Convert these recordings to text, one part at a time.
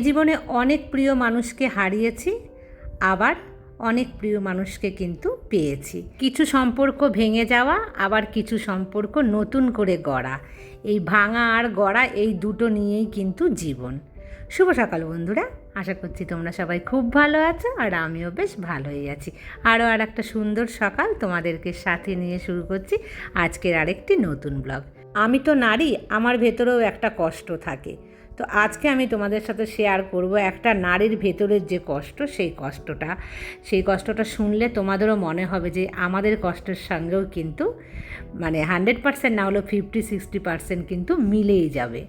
জীবনে অনেক প্রিয় মানুষকে হারিয়েছি, আবার অনেক প্রিয় মানুষকে কিন্তু পেয়েছি। কিছু সম্পর্ক ভেঙে যাওয়া, আবার কিছু সম্পর্ক নতুন করে গড়া। এই ভাঙা আর গড়া এই দুটো নিয়েই কিন্তু জীবন। শুভ সকাল বন্ধুরা, আশা করছি তোমরা সবাই খুব ভালো আছো আর আমিও বেশ ভালোই আছি। আরও আর একটা সুন্দর সকাল তোমাদেরকে সাথে নিয়ে শুরু করছি আজকের আরেকটি নতুন ব্লগ। আমি তো নারী, আমার ভেতরেও একটা কষ্ট থাকে। তো আজকে আমি তোমাদের সাথে শেয়ার করব একটা নারীর ভেতরের যে কষ্ট, সেই কষ্টটা। সেই কষ্টটা শুনলে তোমাদেরও মনে হবে যে আমাদের কষ্টের সঙ্গেও কিন্তু মানে হান্ড্রেড পার্সেন্ট না হলেও ফিফটি সিক্সটি পার্সেন্ট কিন্তু মিলেই যাবে।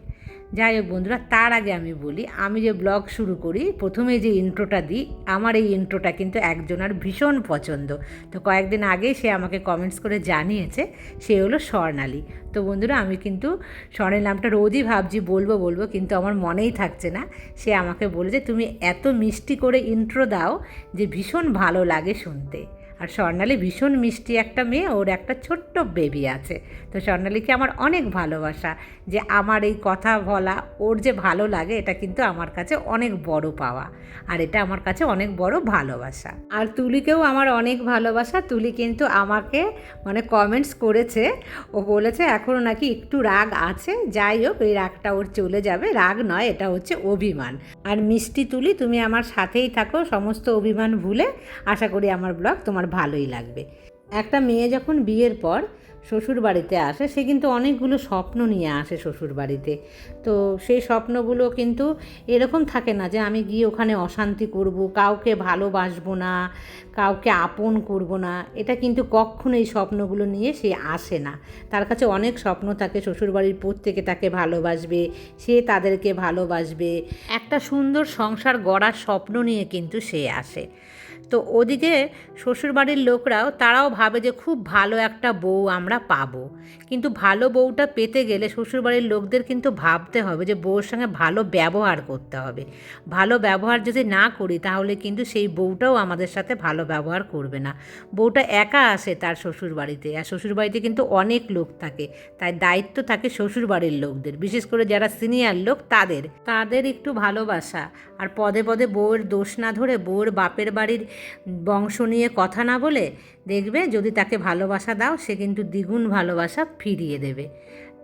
যাই হোক বন্ধুরা, তার আগে আমি বলি, আমি যে ব্লগ শুরু করি, প্রথমে যে ইন্ট্রোটা দিই, আমার এই ইন্ট্রোটা কিন্তু একজনের ভীষণ পছন্দ। তো কয়েকদিন আগেই সে আমাকে কমেন্টস করে জানিয়েছে, সে হলো স্বর্ণালী। তো বন্ধুরা, আমি কিন্তু স্বর্ণের নামটা রোজই ভাবছি, বলব বলব, কিন্তু আমার মনেই থাকছে না। সে আমাকে বলেছে, তুমি এত মিষ্টি করে ইন্ট্রো দাও যে ভীষণ ভালো লাগে শুনতে। আর স্বর্ণালী ভীষণ মিষ্টি একটা মেয়ে, ওর একটা ছোট্ট বেবি আছে। তো স্বর্ণালীকে আমার অনেক ভালোবাসা যে আমার এই কথা বলা, ওর যে ভালো লাগে, এটা কিন্তু আমার কাছে অনেক বড় পাওয়া। আর এটা আমার কাছে অনেক বড় ভালোবাসা। আর তুলিকেও আমার অনেক ভালোবাসা। তুলি কিন্তু আমাকে মানে কমেন্টস করেছে। ও বলেছে এখনও নাকি একটু রাগ আছে। যাই হোক, এই রাগটা ওর চলে যাবে। রাগ নয়, এটা হচ্ছে অভিমান। আর মিষ্টি তুলি, তুমি আমার সাথেই থাকো, সমস্ত অভিমান ভুলে। আশা করি আমার ব্লগ তোমার ভালোই লাগবে। একটা মেয়ে যখন বিয়ের পর শ্বশুর বাড়িতে আসে, সে কিন্তু অনেকগুলো স্বপ্ন নিয়ে আসে শ্বশুর বাড়িতে তো সেই স্বপ্নগুলো কিন্তু এরকম থাকে না যে, আমি গিয়ে ওখানে অশান্তি করব, কাউকে ভালোবাসবো না, কাউকে আপন করব না। এটা কিন্তু কখনো এই স্বপ্নগুলো নিয়ে সে আসে না। তার কাছে অনেক স্বপ্ন থাকে, শ্বশুরবাড়ির প্রত্যেকে তাকে ভালোবাসবে, সে তাদেরকে ভালোবাসবে। একটা সুন্দর সংসার গড়ার স্বপ্ন নিয়ে কিন্তু সে আসে। তো ওদিকে শ্বশুরবাড়ির লোকরাও, তারাও ভাবে যে খুব ভালো একটা বউ আমরা পাবো। কিন্তু ভালো বউটা পেতে গেলে শ্বশুরবাড়ির লোকদের কিন্তু ভাবতে হবে যে বউর সঙ্গে ভালো ব্যবহার করতে হবে। ভালো ব্যবহার যদি না করি, তাহলে কিন্তু সেই বউটাও আমাদের সাথে ভালো ব্যবহার করবে না। বউটা একা আসে তার শ্বশুরবাড়িতে, আর শ্বশুরবাড়িতে কিন্তু অনেক লোক থাকে, তাই দায়িত্ব থাকে শ্বশুরবাড়ির লোকদের। বিশেষ করে যারা সিনিয়র লোক, তাদের। তাদের একটু ভালোবাসা, আর পদে পদে বউয়ের দোষ না ধরে বউয়ের বাপের বাড়ির বংশ নিয়ে কথা না বলে দেখবে যদি তাকে ভালোবাসা দাও, সে কিন্তু দ্বিগুণ ভালোবাসা ফিরিয়ে দেবে।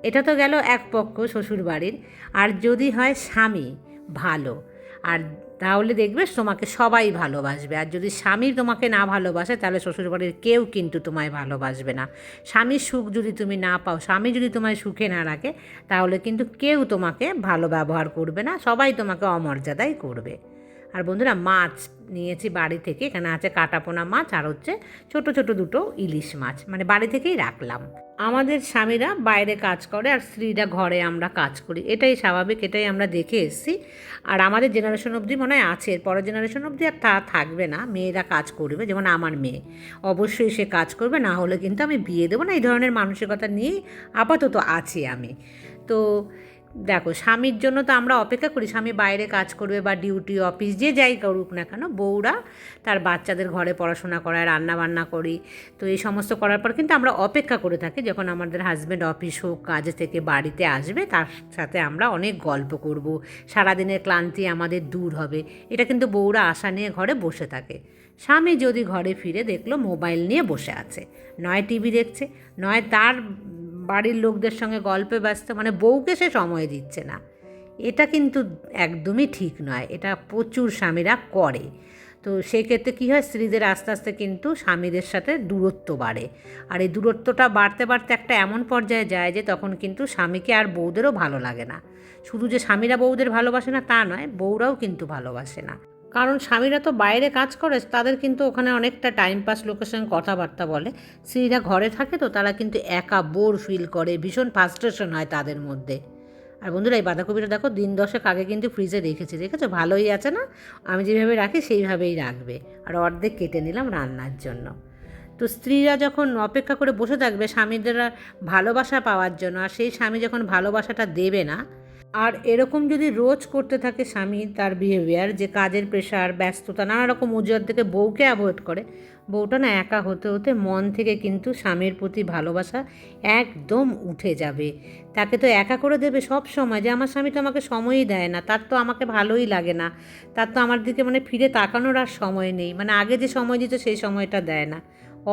এটা তো গেল এক পক্ষ শ্বশুর বাড়ির আর যদি হয় স্বামী, ভালো। আর তাহলে দেখবে তোমাকে সবাই ভালোবাসবে। আর যদি স্বামী তোমাকে না ভালোবাসে, তাহলে শ্বশুরবাড়ির কেউ কিন্তু তোমায় ভালোবাসবে না। স্বামীর সুখ যদি তুমি না পাও, স্বামী যদি তোমায় সুখে না রাখে, তাহলে কিন্তু কেউ তোমাকে ভালো ব্যবহার করবে না। সবাই তোমাকে অমর্যাদাই করবে। আর বন্ধুরা মাছ নিয়েছি বাড়ি থেকে। এখানে আছে কাটাপোনা মাছ আর হচ্ছে ছোট ছোট দুটো ইলিশ মাছ। মানে বাড়ি থেকেই রাখলাম। আমাদের স্বামীরা বাইরে কাজ করে আর স্ত্রীরা ঘরে আমরা কাজ করি। এটাই স্বাভাবিক, এটাই আমরা দেখে এসেছি। আর আমাদের জেনারেশন অবধি মনে হয় আছে পরের জেনারেশন অবধি আর তা থাকবে না। মেয়েরা কাজ করবে, যেমন আমার মেয়ে। অবশ্যই সে কাজ করবে, না হলে কিন্তু আমি বিয়ে দেবো না। এই ধরনের মানসিকতা নিয়েই আপাতত আছি আমি। তো দেখো, স্বামীর জন্য তো আমরা অপেক্ষা করি, স্বামী বাইরে কাজ করবে বা ডিউটি অফিস যে যাই করুক না কেন, বউরা তার বাচ্চাদের ঘরে পড়াশোনা করায় রান্না বান্না করি, তো এই সমস্ত করার পর কিন্তু আমরা অপেক্ষা করে থাকি যখন আমাদের হাজব্যান্ড অফিস হোক, কাজে থেকে বাড়িতে আসবে, তার সাথে আমরা অনেক গল্প করব, সারাদিনের ক্লান্তি আমাদের দূর হবে, এটা কিন্তু বউরা আশা নিয়ে ঘরে বসে থাকে। স্বামী যদি ঘরে ফিরে দেখল মোবাইল নিয়ে বসে আছে, নয় টিভি দেখছে, নয় তার বাড়ির লোকদের সঙ্গে গল্পে ব্যস্ত মানে বউকে সে সময় দিচ্ছে না। এটা কিন্তু একদমই ঠিক নয়, এটা প্রচুর স্বামীরা করে। তো সেক্ষেত্রে কী হয়, স্ত্রীদের আস্তে আস্তে কিন্তু স্বামীদের সাথে দূরত্ব বাড়ে। আর এই দূরত্বটা বাড়তে বাড়তে একটা এমন পর্যায়ে যায় যে তখন কিন্তু স্বামীকে আর বউদেরও ভালো লাগে না। শুধু যে স্বামীরা বউদের ভালোবাসে না, তা নয়, বউরাও কিন্তু ভালোবাসে না। কারণ স্বামীরা তো বাইরে কাজ করে, তাদের কিন্তু ওখানে অনেকটা টাইম পাস লোকের সঙ্গে কথাবার্তা বলে। স্ত্রীরা ঘরে থাকে তো, তারা কিন্তু একা বোর ফিল করে, ভীষণ ফ্রাস্ট্রেশন হয় তাদের মধ্যে। আর বন্ধুরা, এই বাঁধাকপিটা দেখো, দিন দশেক আগে কিন্তু ফ্রিজে রেখেছি, দেখেছ? ভালোই আছে না? আমি যেভাবে রাখি, সেইভাবেই রাখবে। আর অর্ধেক কেটে নিলাম রান্নার জন্য। তো স্ত্রীরা যখন অপেক্ষা করে বসে থাকবে স্বামীদের ভালোবাসা পাওয়ার জন্য, আর সেই স্বামী যখন ভালোবাসাটা দেবে না আর এরকম যদি রোজ করতে থাকে স্বামী তার বিহেভিয়ার যে কাজের প্রেশার ব্যস্ততা নানা রকম উজ্জ্বল থেকে বউকে অ্যাভয়েড করে, বউটা না একা হতে হতে মন থেকে কিন্তু স্বামীর প্রতি ভালোবাসা একদম উঠে যাবে। তাকে তো একা করে দেবে সব সময়, যে আমার স্বামী তো আমাকে সময়ই দেয় না, তার তো আমাকে ভালোই লাগে না, তার তো আমার দিকে মানে ফিরে তাকানোর আর সময় নেই মানে আগে যে সময় দিত সেই সময়টা দেয় না।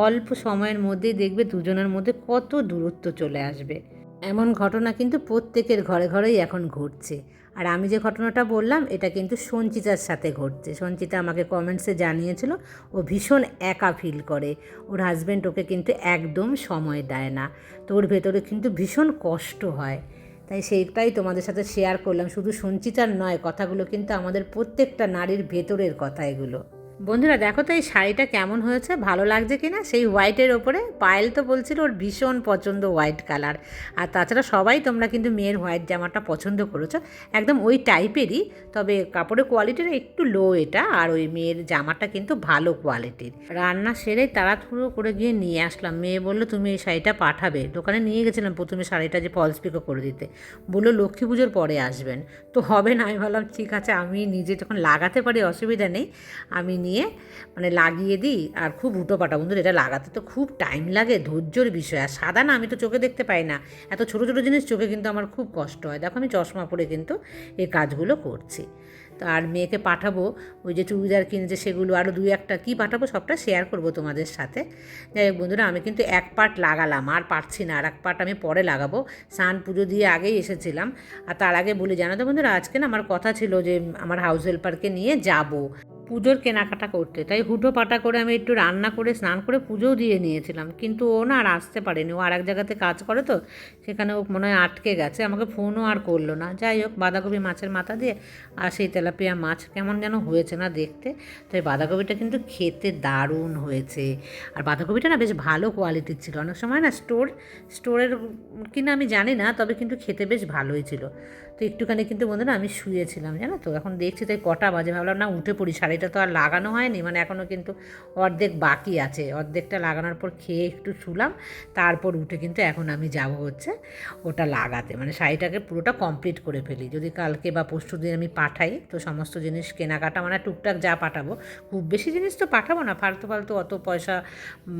অল্প সময়ের মধ্যেই দেখবে দুজনের মধ্যে কত দূরত্ব চলে আসবে। এমন ঘটনা কিন্তু প্রত্যেকের ঘরে ঘরেই এখন ঘটছে। আর আমি যে ঘটনাটা বললাম, এটা কিন্তু সঞ্চিতার সাথে ঘটছে। সঞ্চিতা আমাকে কমেন্টসে জানিয়েছিল, ও ভীষণ একা ফিল করে। ওর হাজব্যান্ড ওকে কিন্তু একদম সময় দেয় না। তো ওর ভেতরে কিন্তু ভীষণ কষ্ট হয়। তাই সেইটাই তোমাদের সাথে শেয়ার করলাম। শুধু সঞ্চিতার নয়, কথাগুলো কিন্তু আমাদের প্রত্যেকটা নারীর ভেতরের কথা এগুলো। বন্ধুরা, দেখো তো এই শাড়িটা কেমন হয়েছে? ভালো লাগছে কি না সেই হোয়াইটের ওপরে পায়েল তো বলছিল ওর ভীষণ পছন্দ হোয়াইট কালার। আর তাছাড়া সবাই তোমরা কিন্তু মেয়ের হোয়াইট জামাটা পছন্দ করেছ। একদম ওই টাইপেরই, তবে কাপড়ের কোয়ালিটিটা একটু লো এটা, আর ওই মেয়ের জামাটা কিন্তু ভালো কোয়ালিটির রান্না সেরেই তাড়াহুড়ো করে গিয়ে নিয়ে আসলাম। মেয়ে বলল, তুমি এই শাড়িটা পাঠাবে। দোকানে নিয়ে গেছিলাম প্রথমে শাড়িটা যে ফলস পিকো করে দিতে। বলল, লক্ষ্মী পুজোর পরে আসবেন। তো হবে না, আমি ভাবলাম, ঠিক আছে, আমি নিজে যখন লাগাতে পারি, অসুবিধা নেই। আমি নিয়ে মানে লাগিয়ে দিই আর খুব উটো পাটা বন্ধুর, এটা লাগাতে তো খুব টাইম লাগে, ধৈর্যর বিষয়। আর সাদা না, আমি তো চোখে দেখতে পাই না। এত ছোটো ছোটো জিনিস চোখে কিন্তু আমার খুব কষ্ট হয়। দেখো, আমি চশমা পরে কিন্তু এই কাজগুলো করছি। তো আর মেয়েকে পাঠাবো, ওই যে চুড়িদার কিনেছে সেগুলো আরও দুই একটা কী পাঠাবো, সবটা শেয়ার করব তোমাদের সাথে। যাই হোক বন্ধুরা, আমি কিন্তু এক পার্ট লাগালাম, আর পারছি না। আর এক পার্ট আমি পরে লাগাবো। স্নান পুজো দিয়ে আগেই এসেছিলাম। আর তার আগে বলি, জানো তো বন্ধুরা, আজকে না আমার কথা ছিল যে, আমার হাউস হেল্পারকে নিয়ে যাব। পুজোর কেনাকাটা করতে। তাই হুটো পাটা করে আমি একটু রান্না করে, স্নান করে পুজোও দিয়ে নিয়েছিলাম। কিন্তু ও না আর আসতে পারেনি। ও আর এক জায়গাতে কাজ করে তো, সেখানে ও মনে হয় আটকে গেছে। আমাকে ফোনও আর করল না। যাই হোক, বাঁধাকপি মাছের মাথা দিয়ে আর সেই তেলাপিয়া মাছ কেমন যেন হয়েছে না দেখতে। তো এই বাঁধাকপিটা কিন্তু খেতে দারুণ হয়েছে। আর বাঁধাকপিটা না বেশ ভালো কোয়ালিটির ছিল। অনেক সময় না স্টোর, স্টোরের কিনা আমি জানি না, তবে কিন্তু খেতে বেশ ভালোই ছিল। তো একটুখানি কিন্তু বন্ধুরা আমি শুয়েছিলাম, জানো তো? এখন দেখছি তাই কটা বাজে। ভাবলাম, না, উঠে পড়ি। শাড়িটা তো আর লাগানো হয়নি মানে এখনও কিন্তু অর্ধেক বাকি আছে। অর্ধেকটা লাগানোর পর খেয়ে একটু শুলাম, তারপর উঠে কিন্তু এখন আমি যাব হচ্ছে ওটা লাগাতে। মানে শাড়িটাকে পুরোটা কমপ্লিট করে ফেলি। যদি কালকে বা পরশু দিন আমি পাঠাই, তো সমস্ত জিনিস, কেনাকাটা মানে টুকটাক যা পাঠাবো, খুব বেশি জিনিস তো পাঠাবো না। ফালতু ফালতু অত পয়সা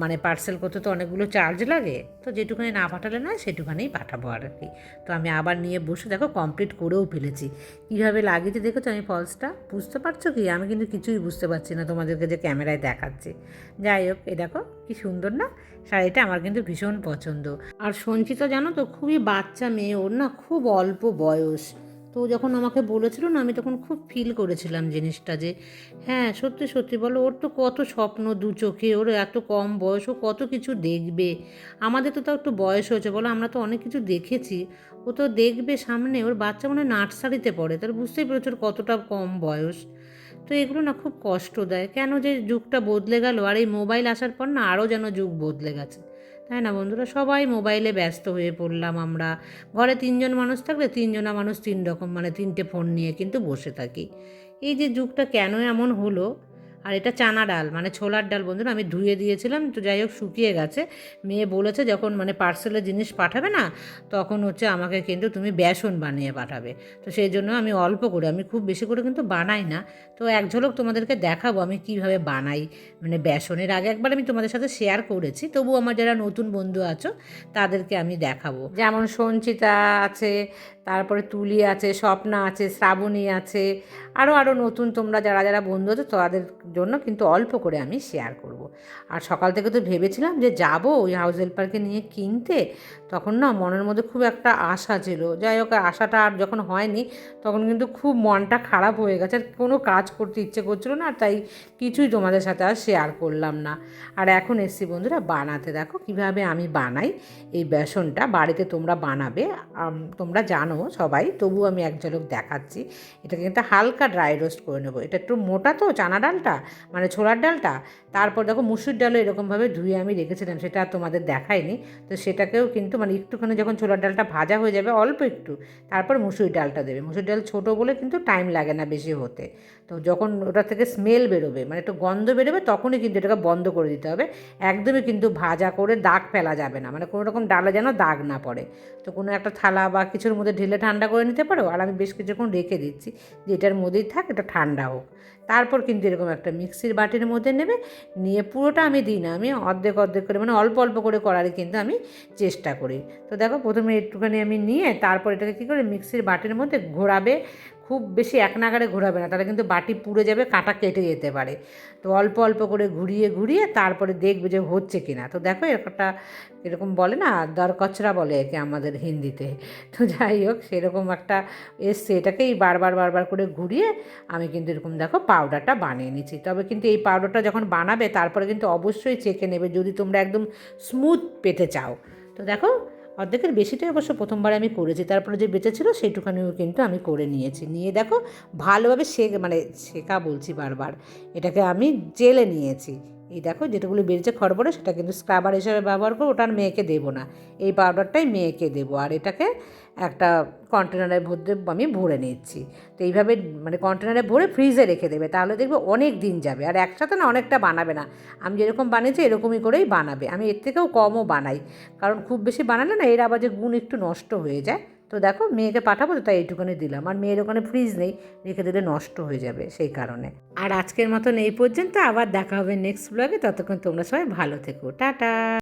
মানে পার্সেল করতে তো অনেকগুলো চার্জ লাগে। তো যেটুখানি না পাঠালে না সেটুখানেই পাঠাবো আর কি তো আমি আবার নিয়ে বসে, দেখো কমপ্লিট করেও ফেলেছি। কীভাবে লাগিয়েছি দেখেছ আমি ফলসটা বুঝতে পারছ কি? আমি কিন্তু কিছুই বুঝতে পারছি না তোমাদেরকে যে ক্যামেরায় দেখাচ্ছে। যাই হোক, এ দেখো কি সুন্দর না? শাড়িটা আমার কিন্তু ভীষণ পছন্দ। আর সঞ্চিতা জানো তো খুবই বাচ্চা মেয়ে, ওর না খুব অল্প বয়স। তো যখন আমাকে বলেছিল না, আমি তখন খুব ফিল করেছিলাম জিনিসটা যে হ্যাঁ সত্যি সত্যি বলো, ওর তো কত স্বপ্ন দু চোখে, ওর এত কম বয়স, ও কত কিছু দেখবে। আমাদের তো তাও একটু বয়স হয়েছে, বলো, আমরা তো অনেক কিছু দেখেছি। ও তো দেখবে সামনে, ওর বাচ্চা মনে নার্সারিতে পড়ে তার বুঝতেই পেরেছ ওর কতটা কম বয়স। তো এগুলো না খুব কষ্ট দেয়। কেন যে যুগটা বদলে গেল, আর এই মোবাইল আসার পর না আরও যেন যুগ বদলে গেছে। তাই না বন্ধুরা? সবাই মোবাইলে ব্যস্ত হয়ে পড়লাম আমরা। ঘরে তিনজন মানুষ থাকলে তিনজনা মানুষ তিন রকম মানে তিনটে ফোন নিয়ে কিন্তু বসে থাকি। এই যে যুগটা কেন এমন হলো? আর এটা চানা ডাল মানে ছোলার ডাল বন্ধুরা আমি ধুয়ে দিয়েছিলাম, তো যাই হোক শুকিয়ে গেছে। মেয়ে বলেছে যখন মানে পার্সেলের জিনিস পাঠাবে না, তখন হচ্ছে আমাকে কিন্তু তুমি বেসন বানিয়ে পাঠাবে। তো সেই জন্য আমি অল্প করে, আমি খুব বেশি করে কিন্তু বানাই না। তো এক ঝলক তোমাদেরকে দেখাবো আমি কীভাবে বানাই মানে বেসনের আগে একবার আমি তোমাদের সাথে শেয়ার করেছি। তবু আমার যারা নতুন বন্ধু আছো, তাদেরকে আমি দেখাবো। যেমন সঞ্চিতা আছে, তারপরে তুলি আছে, স্বপ্না আছে, শ্রাবণী আছে আরও আরও নতুন তোমরা যারা যারা বন্ধু আছো, তাদের জন্য কিন্তু অল্প করে আমি শেয়ার করব। আর সকাল থেকে তো ভেবেছিলাম যে যাব ওই হাউস হেল্পারকে নিয়ে কিনতে, তখন না মনের মধ্যে খুব একটা আশা ছিল। যাই হোক, আশাটা আর যখন হয়নি, তখন কিন্তু খুব মনটা খারাপ হয়ে গেছে। আর কোনো কাজ করতে ইচ্ছে করছিল না তাই কিছুই তোমাদের সাথে আর শেয়ার করলাম না। আর এখন এসছি বন্ধুরা বানাতে। দেখো কীভাবে আমি বানাই এই বেসনটা। বাড়িতে তোমরা বানাবে তোমরা জানো সবাই তবু আমি এক ঝলক দেখাচ্ছি। এটাকে কিন্তু হালকা ড্রাই রোস্ট করে নেব। এটা একটু মোটা তো, চানা ডালটা? মানে ছোলার ডালটা, তারপর দেখো মুসুর ডালও এরকমভাবে ধুয়ে আমি রেখেছিলাম, সেটা তোমাদের দেখায়নি তো সেটাকেও কিন্তু মানে একটুখানি যখন ছোলার ডালটা ভাজা হয়ে যাবে অল্প একটু, তারপর মুসুর ডালটা দেবে। মুসুর ডাল ছোটো বলে কিন্তু টাইম লাগে না বেশি হতে। তো যখন ওটা থেকে স্মেল বেরোবে মানে একটু গন্ধ বেরোবে, তখনই কিন্তু এটাকে বন্ধ করে দিতে হবে। একদমই কিন্তু ভাজা করে দাগ ফেলা যাবে না মানে কোনো রকম ডালে যেন দাগ না পড়ে। তো কোনো একটা থালা বা কিছুর মধ্যে ঢেলে ঠান্ডা করে নিতে পারো, আর আমি বেশ কিছুক্ষণ রেখে দিচ্ছি, যে এটার মধ্যেই থাক, এটা ঠান্ডা হোক। তারপর কিন্তু এরকম একটা মিক্সির বাটির মধ্যে নেবে, নিয়ে পুরোটা আমি দিই না। আমি অর্ধেক অর্ধেক করে মানে অল্প অল্প করে করারই কিন্তু আমি চেষ্টা করি। তো দেখো, প্রথমে একটুখানি আমি নিয়ে তারপর এটাকে কী করে মিক্সির বাটির মধ্যে ঘোরাবে খুব বেশি এক নাগারে ঘোরাবে না, তাহলে কিন্তু বাটি পুড়ে যাবে, কাঁটা কেটে যেতে পারে। তো অল্প অল্প করে ঘুরিয়ে ঘুরিয়ে তারপরে দেখবে যে হচ্ছে কি না। তো দেখো একটা এরকম বলে না দরকচরা বলে একে আমাদের হিন্দিতে। তো যাই হোক, সেরকম একটা এসছে, এটাকেই বারবার বারবার করে ঘুরিয়ে আমি কিন্তু এরকম দেখো পাউডারটা বানিয়ে নিচ্ছি। তবে কিন্তু এই পাউডারটা যখন বানাবে, তারপরে কিন্তু অবশ্যই চেকে নেবে, যদি তোমরা একদম স্মুথ পেতে চাও। তো দেখো অর্ধেকের বেশিটাই অবশ্য প্রথমবারে আমি করেছি। তারপরে যে বেঁচে ছিল সেইটুখানিও কিন্তু আমি করে নিয়েছি। নিয়ে দেখো, ভালোভাবে সে মানে শেখা বলছি বারবার। এটাকে আমি জেলে নিয়েছি। এই দেখো যেটাগুলো বেরিয়েছে খড়বড়ে, সেটা কিন্তু স্ক্রাবার হিসাবে ব্যবহার করব, ওটা আর মেয়েকে দেবো না। এই পাউডারটাই মেয়েকে দেবো, আর এটাকে একটা কন্টেনারের মধ্যে আমি ভরে নিচ্ছি। তো এইভাবে মানে কন্টেনারে ভরে ফ্রিজে রেখে দেবে, তাহলে দেখবে অনেক দিন যাবে। আর একসাথে না অনেকটা বানাবে না। আমি যেরকম বানিয়েছি, এরকমই করেই বানাবে। আমি এর থেকেও কমও বানাই। কারণ খুব বেশি বানালে না, এর আবার যে গুণ একটু নষ্ট হয়ে যায়। তো দেখো মেয়েকে পাঠাবো তো তাই এইটুকুনি দিলাম। আর মেয়ের ওখানে ফ্রিজ নেই রেখে দিলে নষ্ট হয়ে যাবে সেই কারণে। আর আজকের মতন এই পর্যন্ত, আবার দেখা হবে নেক্সট ব্লগে ততক্ষণ তোমরা সবাই ভালো থেকো। টাটা!